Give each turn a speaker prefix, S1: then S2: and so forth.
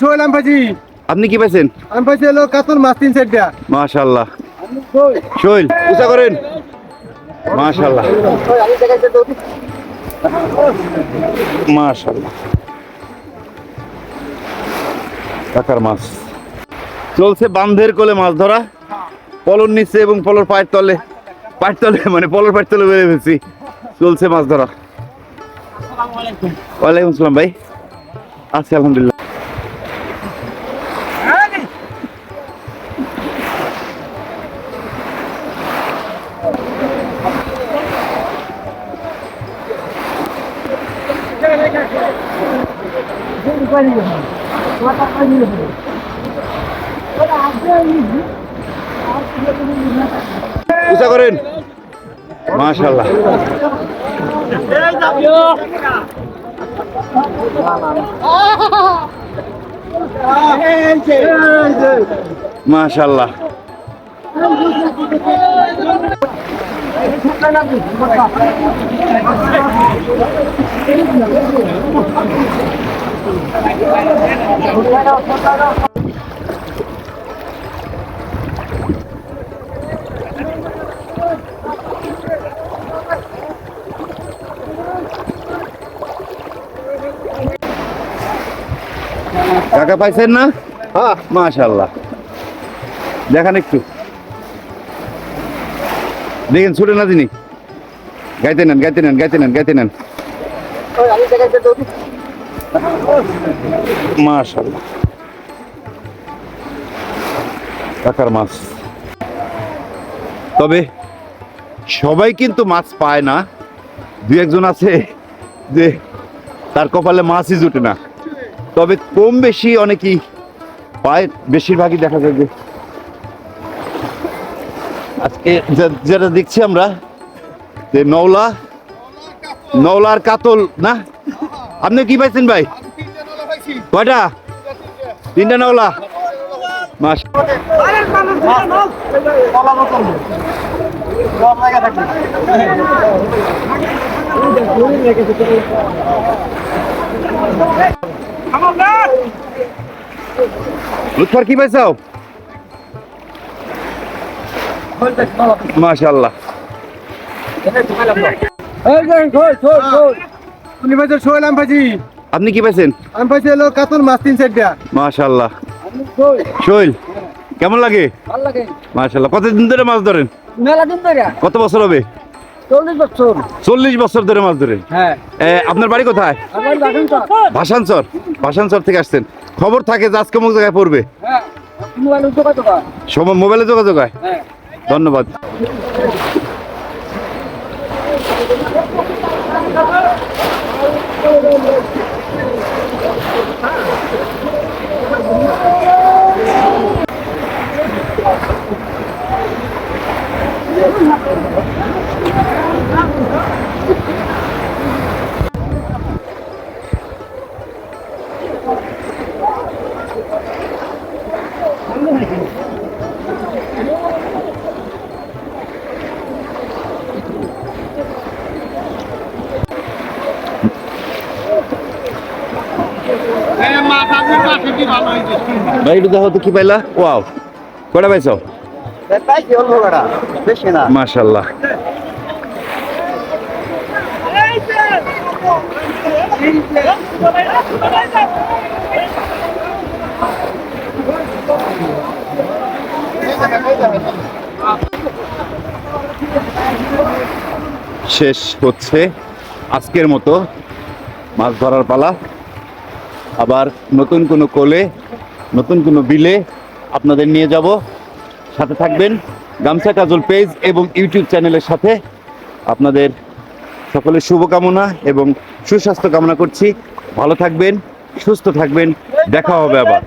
S1: সোহেল আমি পাইছি।
S2: আপনি কি পাইছেন?
S1: আমি পাইছি হলো কাতল মাছ তিন চারটা।
S2: মাশাল্লাহ। উঁচা করেন। মাশাল্লাহ। মাশাল্লাহ। কাকার মাছ। চলছে বান্ধের কোলে মাছ ধরা। পলর নিচে এবং পলর পায়ের তলে। পায়ের তলে মানে পলর পায়ের তলে বেড়ে ফেলছি। চলছে মাছ ধরা। ওয়ালাইকুম আসসালাম ভাই। আছি আলহামদুলিল্লাহ। করেন। মাশাল্লাহ মাশাল্লাহ কাকা পাইছেন না?
S1: হ্যাঁ।
S2: মাশাল্লাহ দেখান একটু। দেখেন ছুটে না তিনি? গাইতে নেন গাইতে নেন গাইতে নেন গাইতে নেন। মাশাল্লাহ কাকার মাছ। তবে সবাই কিন্তু মাছ পায় না। দু একজন আছে যে তার কপালে মাছই জুটে না। তবে কম বেশি অনেকেই পায়, বেশিরভাগই দেখা যায় যে আজকে যেটা দেখছি আমরা, যে নওলা, নওলার কাতল, না? আপনি কি পাইছেন ভাই? কয়টা? তিনটা নওলা। মাস লুৎফর কি পাইছাও মাশাল্লাহ
S1: উনি পাইছে সোহেল আমি পাইছি
S2: আপনি কি পাইছেন?
S1: আমি পাইছি হলো কাতল মাছ তিন চারটা।
S2: মাশাল্লাহ শৈল কেমন লাগে? মাশাল্লাহ কতদিন ধরে মাছ ধরেন?
S3: মেলা দিন ধরে।
S2: কত বছর হবে?
S3: চল্লিশ বছর।
S2: চল্লিশ বছর ধরে মাছ ধরেন
S3: হ্যাঁ।
S2: আপনার বাড়ি কোথায়? ভাসানচর। ভাসানচর? থেকে আসছেন। খবর থাকে যে আজকে অমুক জায়গায় পড়বে?
S3: মোবাইল যোগাযোগ হয়।
S2: সময় মোবাইলে যোগাযোগ হয়?
S3: হ্যাঁ।
S2: ধন্যবাদ। ভাই একটু দেখো তো কি পাইলা? ওয়াও। কটা পাইছো? মাশাল্লাহ। শেষ হচ্ছে আজকের মতো মাছ ধরার পালা। আবার নতুন কোনো কোলে, নতুন কোনো বিলে আপনাদের নিয়ে যাব। সাথে থাকবেন গামছা কাজল পেজ এবং ইউটিউব চ্যানেলের সাথে। আপনাদের সকলের শুভকামনা এবং সুস্বাস্থ্য কামনা করছি। ভালো থাকবেন সুস্থ থাকবেন। দেখা হবে আবার।